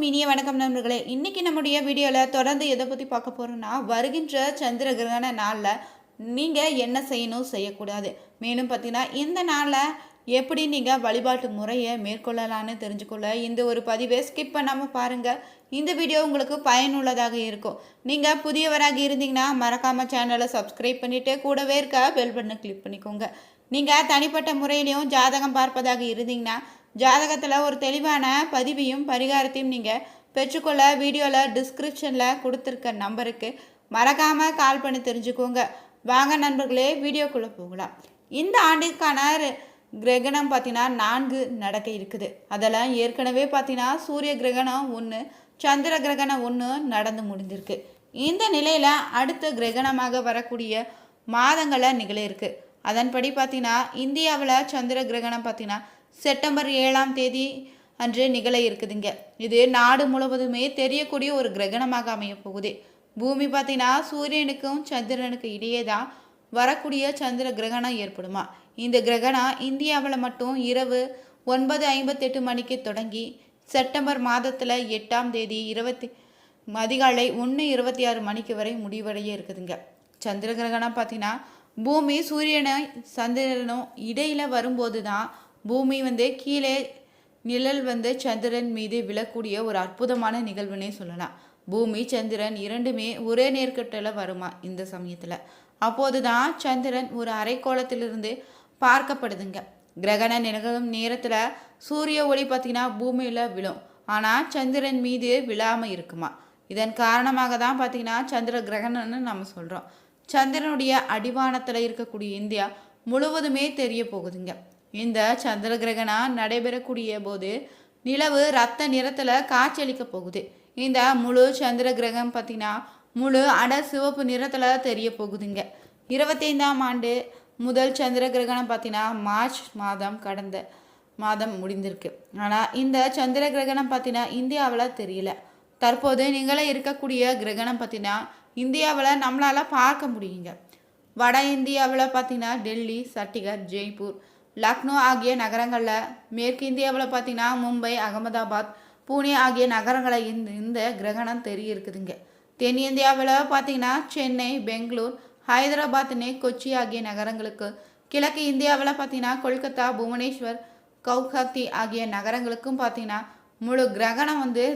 அனைவருக்கும் இனிய வணக்கம் நண்பர்களே. இன்றைக்கி நம்முடைய வீடியோவில் தொடர்ந்து எதை பற்றி பார்க்க போகிறோன்னா வருகின்ற சந்திர கிரகண நாளில் நீங்கள் என்ன செய்யணும் செய்யக்கூடாது. மேலும் பார்த்தீங்கன்னா இந்த நாளில் எப்படி நீங்கள் வழிபாட்டு முறையை மேற்கொள்ளலான்னு தெரிஞ்சுக்கொள்ள இந்த ஒரு பதிவை ஸ்கிப் பண்ணாமல் பாருங்கள் இந்த வீடியோ உங்களுக்கு பயனுள்ளதாக இருக்கும். நீங்கள் புதியவராக இருந்தீங்கன்னா மறக்காமல் சேனலை சப்ஸ்கிரைப் பண்ணிவிட்டு கூடவே இருக்க பெல் பட்டனை கிளிக் பண்ணிக்கோங்க. நீங்கள் தனிப்பட்ட முறையிலையும் ஜாதகம் பார்ப்பதாக இருந்தீங்கன்னா ஜாதகத்தில் ஒரு தெளிவான பதிவையும் பரிகாரத்தையும் நீங்கள் பெற்றுக்கொள்ள வீடியோவில் டிஸ்கிரிப்ஷனில் கொடுத்துருக்க நம்பருக்கு மறக்காமல் கால் பண்ணி தெரிஞ்சுக்கோங்க. வாங்க நண்பர்களே வீடியோக்குள்ளே போகலாம். இந்த ஆண்டிற்கான கிரகணம் பார்த்தீங்கன்னா நான்கு நடக்க இருக்குது. அதெல்லாம் ஏற்கனவே பார்த்தீங்கன்னா சூரிய கிரகணம் ஒன்று சந்திர கிரகணம் ஒன்று நடந்து முடிஞ்சிருக்கு. இந்த நிலையில் அடுத்த கிரகணமாக வரக்கூடிய மாதங்களில் நிகழிருக்கு அதன்படி பார்த்தீங்கன்னா இந்தியாவில் சந்திர கிரகணம் பார்த்தீங்கன்னா செப்டம்பர் ஏழாம் தேதி அன்று நிகழ இருக்குதுங்க. இது நாடு முழுவதுமே தெரியக்கூடிய ஒரு கிரகணமாக அமைய போகுது. பூமி பார்த்தீங்கன்னா சூரியனுக்கும் சந்திரனுக்கு இடையே தான் வரக்கூடிய சந்திர கிரகணம் ஏற்படுமா? இந்த கிரகணம் இந்தியாவில் மட்டும் இரவு ஒன்பது ஐம்பத்தெட்டு மணிக்கு தொடங்கி செப்டம்பர் மாதத்தில் எட்டாம் தேதி இருபத்தி அதிகாலை ஒன்று இருபத்தி ஆறு மணிக்கு வரை முடிவடைய இருக்குதுங்க. சந்திர கிரகணம் பார்த்தீங்கன்னா பூமி சூரியனை சந்திரனும் இடையில் வரும்போது தான் பூமி வந்து கீழே நிழல் வந்து சந்திரன் மீது விழக்கூடிய ஒரு அற்புதமான நிகழ்வுனே சொல்லலாம். பூமி சந்திரன் இரண்டுமே ஒரே நேர்கட்டில் வருமா இந்த சமயத்தில்? அப்போது தான் சந்திரன் ஒரு அரைக்கோளத்திலிருந்து பார்க்கப்படுதுங்க. கிரகண நிகழும் நேரத்தில் சூரிய ஒளி பார்த்தீங்கன்னா பூமியில் விழும். ஆனால் சந்திரன் மீது விழாமல் இருக்குமா? இதன் காரணமாக தான் பார்த்தீங்கன்னா சந்திர கிரகணம்னு நம்ம சொல்கிறோம் சந்திரனுடைய அடிவானத்தில் இருக்கக்கூடிய இந்தியா முழுவதுமே தெரிய போகுதுங்க. இந்த சந்திர கிரகணம் நடைபெறக்கூடிய போது நிலவு ரத்த நிறத்தில் காட்சியளிக்க போகுது. இந்த முழு சந்திர கிரகம் பார்த்தீங்கன்னா முழு அட சிவப்பு நிறத்தில் தெரிய போகுதுங்க. இருபத்தைந்தாம் ஆண்டு முதல் சந்திர கிரகணம் பார்த்தீங்கன்னா மார்ச் மாதம் கடந்த மாதம் முடிந்திருக்கு. ஆனால் இந்த சந்திர கிரகணம் பார்த்தீங்கன்னா இந்தியாவில் தெரியல. தற்போது நீங்களே இருக்கக்கூடிய கிரகணம் பார்த்தீங்கன்னா இந்தியாவில் நம்மளால் பார்க்க முடியுங்க. வட இந்தியாவில் பார்த்தீங்கன்னா டெல்லி சட்டிகர் ஜெய்ப்பூர் லக்னோ ஆகிய நகரங்களில் மேற்கு இந்தியாவில் பார்த்தீங்கன்னா மும்பை அகமதாபாத் பூனே ஆகிய நகரங்களை இந்த இந்த கிரகணம் தெரியிருக்குதுங்க தென்னிந்தியாவில் தென் இந்தியாவில் பார்த்தீங்கன்னா சென்னை பெங்களூர் ஹைதராபாத்னே கொச்சி ஆகிய நகரங்களுக்கு கிழக்கு இந்தியாவில் பார்த்தீங்கன்னா கொல்கத்தா புவனேஸ்வர் கவுஹாத்தி ஆகிய நகரங்களுக்கும் பார்த்தீங்கன்னா முழு கிரகணம் வந்து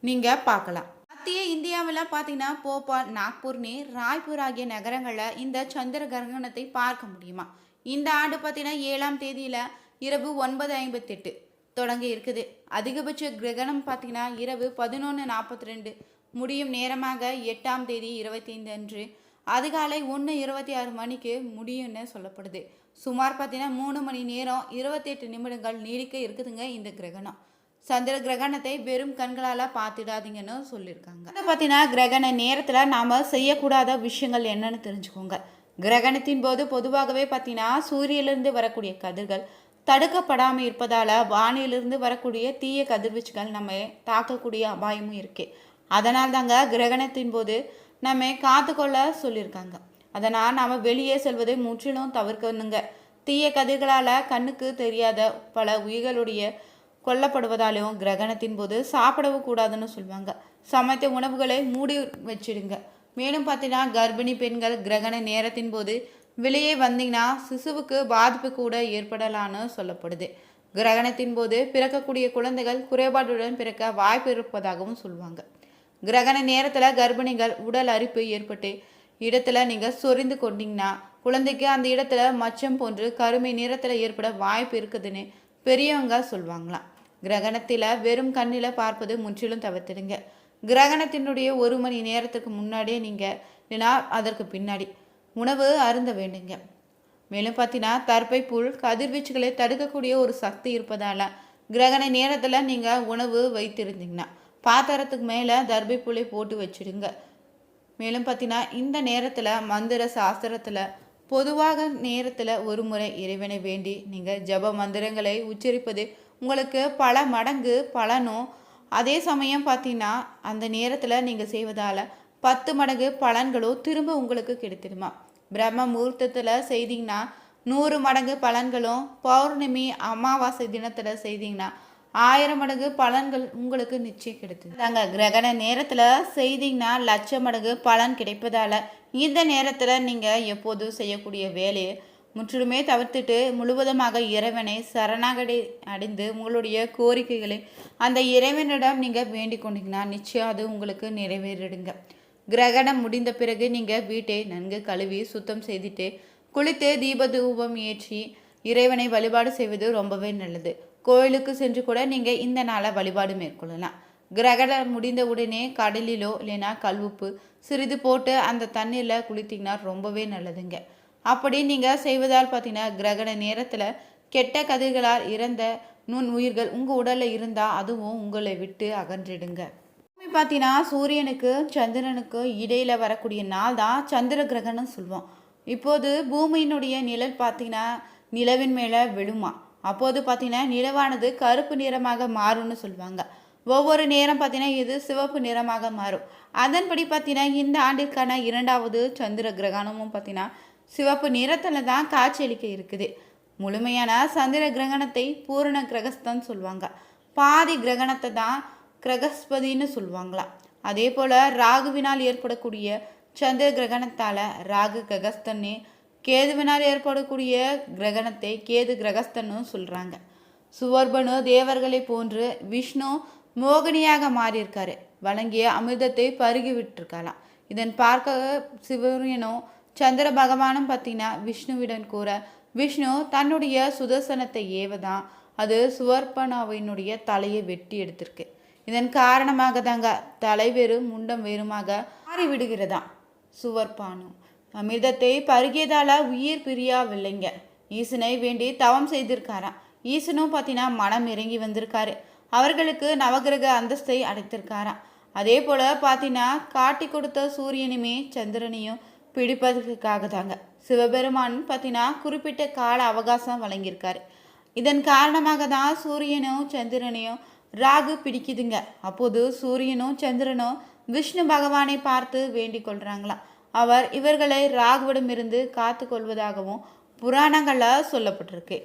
நீங்கள் பார்க்கலாம் மத்திய இந்தியாவில் பார்த்தீங்கன்னா போபால் நாக்பூர்னே ராய்ப்பூர் ஆகிய நகரங்களில் இந்த சந்திர கிரகணத்தை பார்க்க முடியுமா? இந்த ஆண்டு பார்த்தீங்கன்னா ஏழாம் தேதியில் இரவு ஒன்பது ஐம்பத்தெட்டு தொடங்கி இருக்குது. அதிகபட்ச கிரகணம் பார்த்தீங்கன்னா இரவு பதினொன்று நாற்பத்தி ரெண்டு முடியும் நேரமாக எட்டாம் தேதி இருபத்தைந்து அன்று. அதிகாலை ஒன்று இருபத்தி ஆறு மணிக்கு முடியும்னு சொல்லப்படுது. சுமார் பார்த்தீங்கன்னா மூணு மணி நேரம் இருபத்தெட்டு நிமிடங்கள் நீடிக்க இருக்குதுங்க இந்த கிரகணம். சந்திர கிரகணத்தை வெறும் கண்களால் பார்த்துடாதீங்கன்னு சொல்லியிருக்காங்க. அதை பார்த்தீங்கன்னா கிரகண நேரத்தில் நாம் செய்யக்கூடாத விஷயங்கள் என்னன்னு தெரிஞ்சுக்கோங்க. கிரகணத்தின் போது பொதுவாகவே பார்த்தீங்கன்னா சூரியனிலிருந்து வரக்கூடிய கதிர்கள் தடுக்கப்படாமல் இருப்பதால் வானிலிருந்து வரக்கூடிய தீய கதிர்வீச்சுகள் நம்ம தாக்கக்கூடிய அபாயமும் இருக்கு. அதனால் தாங்க கிரகணத்தின் போது நம்ம காத்துக்கொள்ள சொல்லியிருக்காங்க. அதனால் நாம் வெளியே செல்வதை முற்றிலும் தவிர்க்கணுங்க. தீய கதிர்களால் கண்ணுக்கு தெரியாத பல உயிர்களுடைய கொல்லப்படுவதாலையும் கிரகணத்தின் போது சாப்பிடவும் கூடாதுன்னு சொல்லுவாங்க சமைத்த உணவுகளை மூடி வச்சிடுங்க. மேலும் பார்த்தீங்கன்னா கர்ப்பிணி பெண்கள் கிரகண நேரத்தின் போது வெளியே வந்தீங்கன்னா சிசுவுக்கு பாதிப்பு கூட ஏற்படலான்னு சொல்லப்படுது. கிரகணத்தின் போது பிறக்கக்கூடிய குழந்தைகள் குறைபாடுடன் பிறக்க வாய்ப்பு இருப்பதாகவும் சொல்லுவாங்க கிரகண நேரத்தில் கர்ப்பிணிகள் உடல் அரிப்பு ஏற்பட்டு இடத்துல நீங்கள் சொரிந்து கொண்டீங்கன்னா குழந்தைக்கு அந்த இடத்துல மச்சம் போன்று கருமை நிறத்தில் ஏற்பட வாய்ப்பு இருக்குதுன்னு பெரியவங்க சொல்லுவாங்களாம் கிரகணத்தில் வெறும் கண்ணில் பார்ப்பது முற்றிலும் தவிர்த்துடுங்க. கிரகணத்தினுடைய ஒரு மணி நேரத்துக்கு முன்னாடியே நீங்கள் இல்லைனா அதற்கு பின்னாடி உணவு அருந்த வேண்டுங்க. மேலும் பார்த்தீங்கன்னா தர்ப்பை புல் கதிர்வீச்சுகளை தடுக்கக்கூடிய ஒரு சக்தி இருப்பதால் கிரகண நேரத்தில் நீங்கள் உணவு வைத்திருந்தீங்கன்னா பாத்திரத்துக்கு மேலே தர்பை புலை போட்டு வச்சிடுங்க. மேலும் பார்த்தீங்கன்னா இந்த நேரத்தில் மந்திர சாஸ்திரத்தில் பொதுவாக நேரத்தில் ஒரு முறை இறைவனை வேண்டி நீங்கள் ஜப மந்திரங்களை உச்சரிப்பது உங்களுக்கு பல மடங்கு பலனும் அதே சமயம் பார்த்தீங்கன்னா அந்த நேரத்தில் நீங்கள் செய்வதால் பத்து மடங்கு பலன்களும் திரும்ப உங்களுக்கு கிடைத்திடுமா? பிரம்ம முகூர்த்தத்தில் செய்தீங்கன்னா நூறு மடங்கு பலன்களும் பௌர்ணமி அமாவாசை தினத்தில் செய்தீங்கன்னா ஆயிரம் மடங்கு பலன்கள் உங்களுக்கு நிச்சயம் கிடைத்தது நாங்கள் கிரகண நேரத்தில் செய்தீங்கன்னா லட்ச மடங்கு பலன் கிடைப்பதால் இந்த நேரத்தில் நீங்கள் எப்போதும் செய்யக்கூடிய வேலையை முற்றிலுமே தவிர்த்துட்டு முழுவதுமாக இறைவனை சரணாகடி அடைந்து உங்களுடைய கோரிக்கைகளை அந்த இறைவனிடம் நீங்கள் வேண்டிக் கொண்டீங்கன்னா நிச்சயம் அது உங்களுக்கு நிறைவேறிடுங்க. கிரகணம் முடிந்த பிறகு நீங்கள் வீட்டை நன்கு கழுவி சுத்தம் செய்துட்டு குளித்து தீப தூபம் ஏற்றி இறைவனை வழிபாடு செய்வது ரொம்பவே நல்லது. கோயிலுக்கு சென்று கூட நீங்கள் இந்த நாளை வழிபாடு மேற்கொள்ளலாம். கிரகணம் முடிந்த உடனே கடலிலோ இல்லைன்னா கல்வுப்பு சிறிது போட்டு அந்த தண்ணீரில் குளித்தீங்கன்னா ரொம்பவே நல்லதுங்க. அப்படி நீங்கள் செய்வதால் பார்த்தீங்கன்னா கிரகண நேரத்தில் கெட்ட கதிர்களால் இறந்த நுண் உயிர்கள் உங்கள் உடலில் இருந்தால் அதுவும் உங்களை விட்டு அகன்றிடுங்க. பூமி பார்த்தீங்கன்னா சூரியனுக்கு சந்திரனுக்கு இடையில் வரக்கூடிய நாள் தான் சந்திர கிரகணம் சொல்லுவோம். இப்போது பூமியினுடைய நிழல் பார்த்தீங்கன்னா நிலவின் மேலே விழுமா? அப்போது பார்த்தீங்கன்னா நிலவானது கருப்பு நிறமாக மாறும்னு சொல்லுவாங்க. ஒவ்வொரு நேரம் பார்த்தீங்கன்னா இது சிவப்பு நிறமாக மாறும். அதன்படி பார்த்தீங்கன்னா இந்த ஆண்டிற்கான இரண்டாவது சந்திர கிரகணமும் பார்த்தீங்கன்னா சிவப்பு நிறத்தில் தான் காட்சியளிக்க இருக்குது. முழுமையான சந்திர கிரகணத்தை பூரண கிரகஸ்தன் சொல்லுவாங்க பாதி கிரகணத்தை தான் கிரகஸ்பதின்னு சொல்லுவாங்களாம் அதே போல் ராகுவினால் ஏற்படக்கூடிய சந்திர கிரகணத்தால் ராகு கிரகஸ்தன்னு கேதுவினால் ஏற்படக்கூடிய கிரகணத்தை கேது கிரகஸ்தன்னு சொல்கிறாங்க சுவர்பனு தேவர்களை போன்று விஷ்ணு மோகினியாக மாறியிருக்காரு. வழங்கிய அமிர்தத்தை பருகி விட்டுருக்கலாம் இதன் பார்க்க சிவரியனும் சந்திர பகவானும் பார்த்தீங்கன்னா விஷ்ணுவிடன் கூற விஷ்ணு தன்னுடைய சுதர்சனத்தை ஏவதான். அது சுவர்பனாவினுடைய தலையை வெட்டி எடுத்திருக்கு. இதன் காரணமாக தாங்க தலை வேறு முண்டம் வேறுமாக மாறிவிடுகிறதாம் சுவர்பானு அமிர்தத்தை பருகியதால உயிர் பிரியாவில்லைங்க. ஈசனை வேண்டி தவம் செய்திருக்காராம். ஈசனும் பார்த்தீங்கன்னா மனம் இறங்கி வந்திருக்காரு. அவர்களுக்கு நவகிரக அந்தஸ்தை அடைத்திருக்காராம். அதே போல் பார்த்தீங்கன்னா காட்டி கொடுத்த சூரியனுமே சந்திரனையும் பிடிப்பதற்காக தாங்க சிவபெருமான் பார்த்தீங்கன்னா குறிப்பிட்ட கால அவகாசம் வழங்கியிருக்காரு. இதன் காரணமாக தான் சூரியனும் சந்திரனையும் ராகு பிடிக்குதுங்க. அப்போது சூரியனும் சந்திரனும் விஷ்ணு பகவானை பார்த்து வேண்டிக் கொள்கிறாங்களாம் அவர் இவர்களை ராகுவிடமிருந்து காத்து கொள்வதாகவும் புராணங்களில் சொல்லப்பட்டிருக்கு.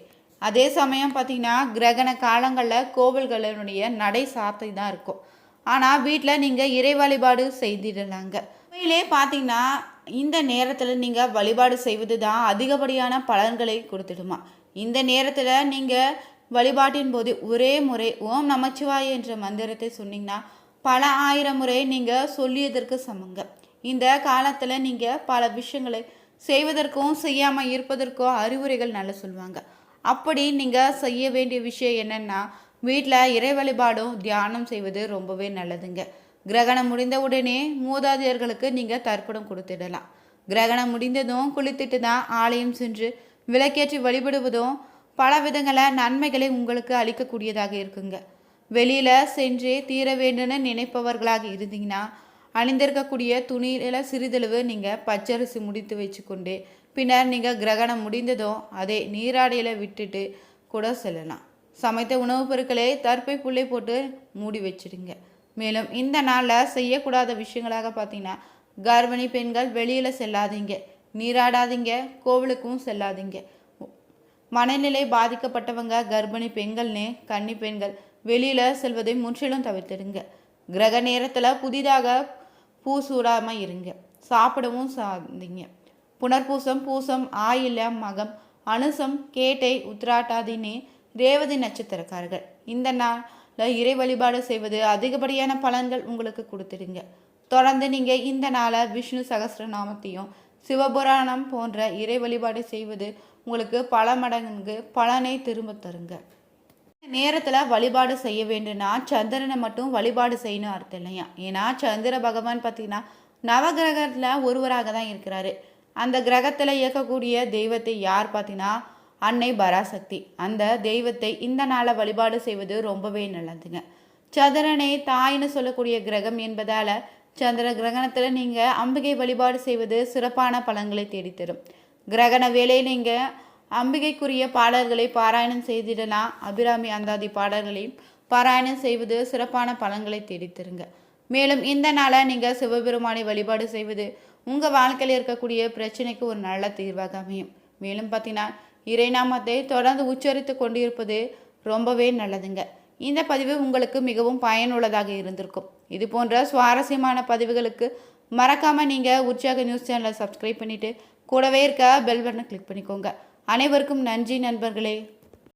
அதே சமயம் பார்த்திங்கன்னா கிரகண காலங்களில் கோவில்களினுடைய நடை சாத்தை தான் இருக்கும். ஆனால் வீட்டில் நீங்கள் இறை வழிபாடு செய்திடலாங்க. உண்மையிலே பார்த்தீங்கன்னா இந்த நேரத்தில் நீங்கள் வழிபாடு செய்வது தான் அதிகப்படியான பலன்களை கொடுத்துடுமா? இந்த நேரத்தில் நீங்கள் வழிபாட்டின் போது ஒரே முறை ஓம் நமச்சிவாய் என்ற மந்திரத்தை சொன்னீங்கன்னா பல ஆயிரம் முறை நீங்கள் சொல்லியதற்கு சமங்க. இந்த காலத்தில் நீங்கள் பல விஷயங்களை செய்வதற்கும் செய்யாமல் இருப்பதற்கும் அறிவுரைகள் நல்லா சொல்லுவாங்க. அப்படி நீங்கள் செய்ய வேண்டிய விஷயம் என்னென்னா வீட்டில் இறை வழிபாடும் தியானம் செய்வது ரொம்பவே நல்லதுங்க. கிரகணம் முடிந்த உடனே மூதாதையர்களுக்கு நீங்கள் தர்ப்பணம் கொடுத்துடலாம். கிரகணம் முடிந்ததும் குளித்துட்டு தான் ஆலயம் சென்று விளக்கேற்றி வழிபடுவதும் பல விதங்கள நன்மைகளை உங்களுக்கு அளிக்கக்கூடியதாக இருக்குங்க. வெளியில் சென்று தீர வேண்டும்னு நினைப்பவர்களாக இருந்தீங்கன்னா அணிந்திருக்கக்கூடிய துணியில் சிறிதளவு நீங்கள் பச்சரிசி முடித்து வச்சுக்கொண்டு பின்னர் நீங்கள் கிரகணம் முடிந்ததும் அதை நீராடையில் விட்டுட்டு கூட செல்லலாம். சமைத்த உணவுப் பொருட்களை தற்பை புள்ளை போட்டு மூடி வச்சிடுங்க. மேலும் இந்த நாளில் செய்யக்கூடாத விஷயங்களாக பார்த்தீங்கன்னா கர்ப்பிணி பெண்கள் வெளியில் செல்லாதீங்க நீராடாதீங்க கோவிலுக்கும் செல்லாதீங்க. மனநிலை பாதிக்கப்பட்டவங்க கர்ப்பிணி பெண்கள்னு கன்னி பெண்கள் வெளியில் செல்வதை முற்றிலும் தவிர்த்திடுங்க. கிரக நேரத்தில் புதிதாக பூ சூடாமல் இருங்க. சாப்பிடவும் சாதிங்க. புனர்பூசம் பூசம் ஆயில மகம் அனுசம் கேட்டை உத்ராட்டாதினே ரேவதி நட்சத்திரக்காரர்கள். இந்த நாள் இறை வழிபாடு செய்வது அதிகப்படியான பலன்கள் உங்களுக்கு கொடுத்துடுங்க. தொடர்ந்து நீங்கள் இந்த நாளை விஷ்ணு சகசிரநாமத்தையும் சிவபுராணம் போன்ற இறை வழிபாடு செய்வது உங்களுக்கு பல மடங்கு பலனை திரும்ப தருங்க. நேரத்தில் வழிபாடு செய்ய வேண்டும்னா சந்திரனை மட்டும் வழிபாடு செய்யணும் அர்த்தம் இல்லையா? ஏன்னா சந்திர பகவான் பார்த்தீங்கன்னா நவகிரகத்தில் ஒருவராக தான் இருக்கிறாரு. அந்த கிரகத்தில் இயக்கக்கூடிய தெய்வத்தை யார் பார்த்தீங்கன்னா அன்னை பராசக்தி. அந்த தெய்வத்தை இந்த நாளை வழிபாடு செய்வது ரொம்பவே நல்லதுங்க. சந்திரனை தாய்னு சொல்லக்கூடிய கிரகம் என்பதால் சந்திர கிரகணத்தில் நீங்கள் அம்பிகை வழிபாடு செய்வது சிறப்பான பலன்களை தேடித்தரும். கிரகண வேலையில் நீங்கள் அம்பிகைக்குரிய பாடல்களை பாராயணம் செய்திடலாம். அபிராமி அந்தாதி பாடல்களையும் பாராயணம் செய்வது சிறப்பான பலன்களை தேடித்தருங்க. மேலும் இந்த நாளை நீங்கள் சிவபெருமானை வழிபாடு செய்வது உங்கள் வாழ்க்கையில் இருக்கக்கூடிய பிரச்சனைக்கு ஒரு நல்ல தீர்வாக அமையும். மேலும் பார்த்தீங்கன்னா இறைநாமத்தை தொடர்ந்து உச்சரித்து கொண்டிருப்பது ரொம்பவே நல்லதுங்க. இந்த பதிவு உங்களுக்கு மிகவும் பயனுள்ளதாக இருந்திருக்கும். இது போன்ற சுவாரஸ்யமான பதிவுகளுக்கு மறக்காமல் நீங்கள் உற்சாக நியூஸ் சேனலை சப்ஸ்கிரைப் பண்ணிவிட்டு கூடவே இருக்க பெல் பட்டனை கிளிக் பண்ணிக்கோங்க. அனைவருக்கும் நன்றி நண்பர்களே.